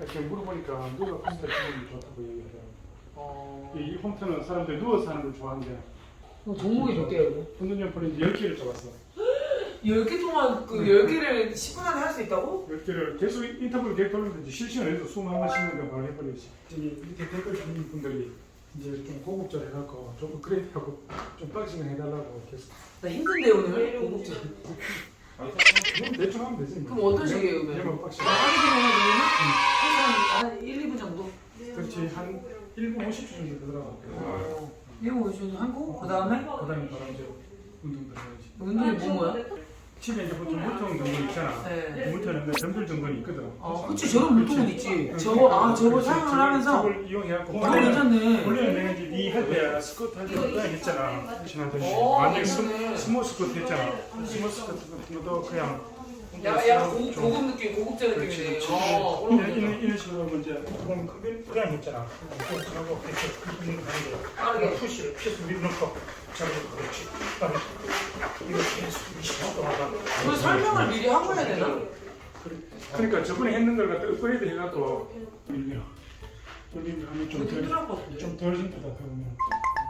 혹시 이렇게 물어보니까 누가 컴퓨터 기능이 좋다고 얘기하더라고요. 어... 이 홈트는 사람들이 누워서 하는 걸 좋아하는데 그럼 종목이 몇 개예요? 분노점프는 10개를 잡았어. 10개 동안 그 네. 10개를 10분 안에 할 수 있다고? 10개를 계속 인터뷰를 계속 돌리는데 실시간에도 수만 번 씹는 거 바로 해버리지. 밑에 댓글 주는 분들이 이제 좀 고급절 해갖고 조금 그래픽하고 좀 빡시게 해달라고 계속. 나 힘든데 오늘 고급자 그럼 대충 하면 되지. 뭐. 그럼 어떤 식이에요, 그러면? 내가 빡시게. 나 하기 전에 그러면 한 1, 2분 정도? 그렇지 한 1분 50초 정도 되더라고. 어... 1분 50분 하고 그 다음에 그 다음에 바로 이제 운동 들어가야지. 운동이 뭐 뭐야? 집에 이제 보통 물통 정돈 있잖아. 네. 물통은 점들 정돈이 있거든. 아 그치 저런 물통은 있지 저거 아 저걸 그렇지, 사용을 하면서 저걸 이용해갖고 어 괜찮네 원래는 내가 이제 니할때 스쿼트 할때 그냥 했잖아. 신한테 어, 완전 스, 괜찮네. 스몰 스쿼트 했잖아. 스몰 스쿼트 같은 것도 그냥 야, 야 고, 좀- 고급 느낌 고급자 그렇지, 느낌이네 그렇지. 어 이런, 오늘 이런, 이런 식으로 하면 이제 그럼 그냥 그냥 했잖아. 하고 이렇게 하는데 빠르게 푸시를 피스 밀어넣고 잡으면 그렇지. 그다음에 이렇게 해서 20분 동안 하고. 그 설명을 미리 하고 해야 되나? 그러니까 저번에 했는 걸 갖다 업그레이드 해갖고 밀려. 밀리면 하면 좀 덜 힘들할 것 같은데 좀덜 힘들다 그러면.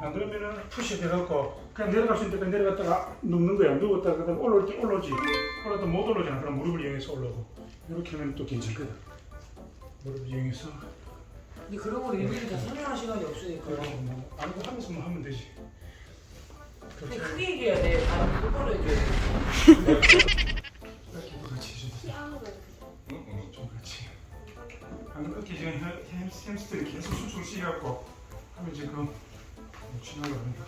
안 그러면은 푸시 돼갖고 그냥 내려갈 수 있는데 내려갔다가 눕는 거야. 누웠다가 그다음 올라올 때 올라오지. 올라도 못 올라오잖아. 그럼 무릎을 이용해서 올라오고. 이렇게 하면 또 괜찮거든. 무릎을 이용해서 근데 그런 걸 일일이 다 설명할 시간이 없으니까 그리고 뭐 아무도 하면서만 하면 되지. 근데 크게 얘기해야 돼. 발음 똑바로 해줘야 돼. 이렇게도 같이 해줘도 돼. 좀 그렇지. 안 그렇게 지금 햄- 햄- 햄스트링 계속 수축 시켜갖고 하면 지금 지나가 그러니까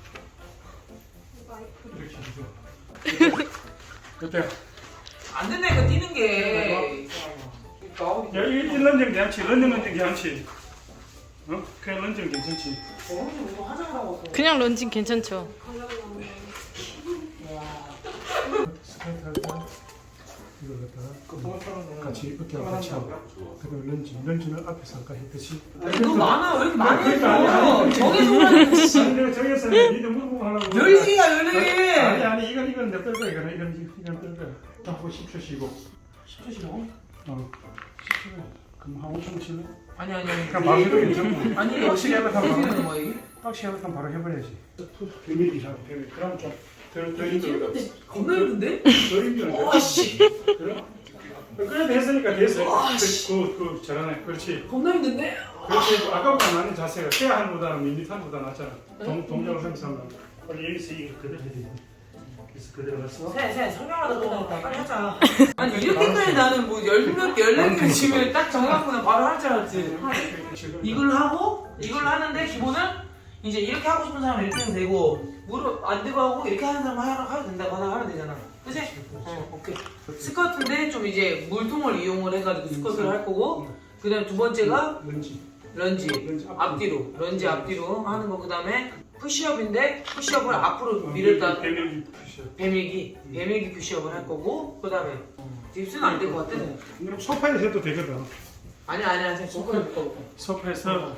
이렇게 해서 그때 안 된다니까 뛰는 게. 야 이, 이 런정 괜찮지? 런정 괜찮지? 어? 그냥 런정 괜찮지 이거 그냥 런칭 괜찮죠. 이걸 갖다가 같이 이렇게 하고 같이 하고. 그다음에 런지 런지는 앞에서 아까 했듯이. 너 많아. 왜 이렇게 많이 그러니까 아니, 아니, 씨 아니 내가 정했어 니들 물어보고 하려고 열리기가 아니 열리기. 아니 이건 이건 내뺄 거야 이거는. 이건 이건 뺄 거야. 딱 하고 10초 쉬고. 10초 쉬라고? 어. 10초 그럼 한 5초 쉴래? 아니 아니 아니. 그냥 마음대로 괜찮고 아니 확실히 하면 어떻게 하면 되는 거야 이게? 확실히 하면 바로 해버려야지. 비밀이잖아 비밀. 그럼 좀덜덜 힘들거든 겁나 힘든데? 덜 힘들거든 와씨. 그래? 그래 됐으니까 됐어. 와, 그, 그, 그 잘하네. 그렇지. 겁나 힘든데? 그렇지. 아까보다 나는 자세가 태아한보다는 밋밋한보다 낫잖아. 동, 동작을 하면서 하면 원래 여기서 이거 그대로 해야 돼 그래서 그대로 갔어 세, 설명하다 끝나겠다. 빨리 하자. 아니, 이렇게까지 나는 뭐, 열 몇, 열네 개 지면 딱 정해갖고 나 바로 할 줄 알았지. 이걸 하고, 이걸 하는데, 기본은, 이제 이렇게 하고 싶은 사람 이렇게 하면 되고, 무릎 안 대고 하고, 이렇게 하는 사람 하면 하면 된다고 하나 하면 되잖아. 그치? 어, 오케이. 스쿼트인데, 좀 이제, 물통을 이용을 해가지고 스쿼트를 할 거고, 그 다음에 두 번째가, 런지 런지. 런지 앞뒤로. 런지 앞뒤로 하는 거. 그 다음에, 푸시업인데, 푸시업을 앞으로 밀었다. 배밀기 푸시업 배밀기, 배밀기 푸시업을 할 거고, 그 다음에 딥스는 안 될 것 같아. 그럼 소파에서 해도 되거든 아니 아니 아니, 묶어. 소파에서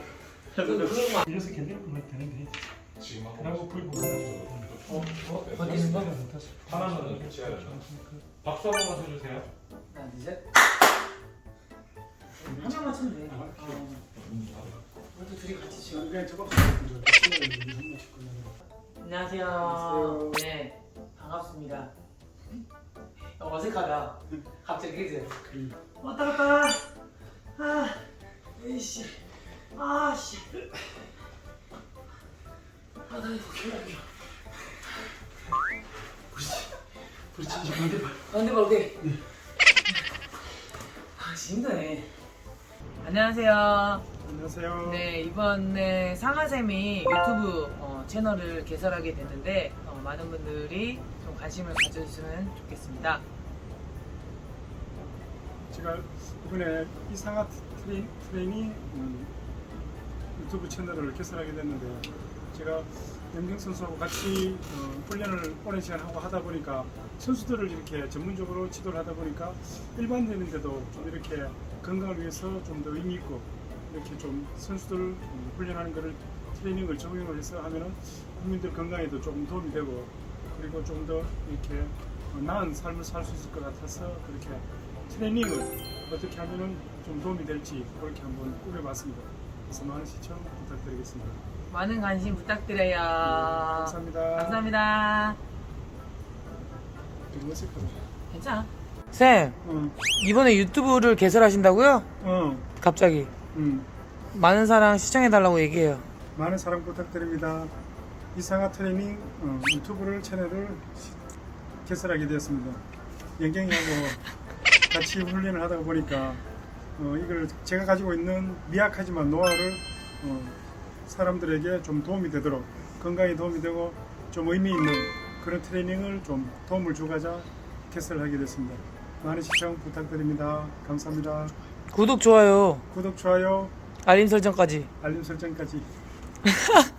해도 돼 그런 거 이래서 견디는 거 되는데 지금 하고 그러고 불 보고 어, 어? 하나는 같이 해야죠. 박수 한 번만 쳐주세요. 하나, 둘, 명만 치면 돼. 어. 우리도 둘이 같이 치워. 그냥 저거 안녕하세요. 네, 반갑습니다. 어, 어색하다. 갑자기 그지? 왔다 갔다. 아, 에이씨. 아, 씨. 아, 나 이거 기억나. 그렇지 이제 반대 봐 반대 봐, 오케이. 아, 진짜 힘드네. 안녕하세요. 안녕하세요 네, 이번에 상하쌤이 유튜브 어, 채널을 개설하게 됐는데 어, 많은 분들이 좀 관심을 가져주시면 좋겠습니다. 제가 이번에 이 상하 트레인, 트레이닝 음, 유튜브 채널을 개설하게 됐는데 제가 염경 선수하고 같이 어, 훈련을 오랜 시간 하고 하다 보니까 선수들을 이렇게 전문적으로 지도를 하다 보니까 일반인인데도 좀 이렇게 건강을 위해서 좀 더 의미 있고 이렇게 좀 선수들 음, 훈련하는 거를 트레이닝을 적용을 해서 하면은 국민들 건강에도 조금 도움이 되고 그리고 좀 더 이렇게 어, 나은 삶을 살 수 있을 것 같아서 그렇게 트레이닝을 어떻게 하면은 좀 도움이 될지 그렇게 한번 꾸며봤습니다. 그래서 많은 시청 부탁드리겠습니다. 많은 관심 부탁드려요. 감사합니다. 감사합니다. 좀 어색하다. 괜찮아. 쌤, 어, 이번에 유튜브를 개설하신다고요? 어, 갑자기. 음. 많은 사랑 시청해달라고 얘기해요. 많은 사랑 부탁드립니다. 이상화 트레이닝 어, 유튜브를 채널을 시- 개설하게 되었습니다. 연경이하고 같이 훈련을 하다 보니까 어, 이걸 제가 가지고 있는 미약하지만 노하우를 어, 사람들에게 좀 도움이 되도록 건강에 도움이 되고 좀 의미 있는 그런 트레이닝을 좀 도움을 주고자 개설하게 됐습니다. 많은 시청 부탁드립니다. 감사합니다. 구독, 좋아요, 구독, 좋아요, 알림 설정까지. 알림 설정까지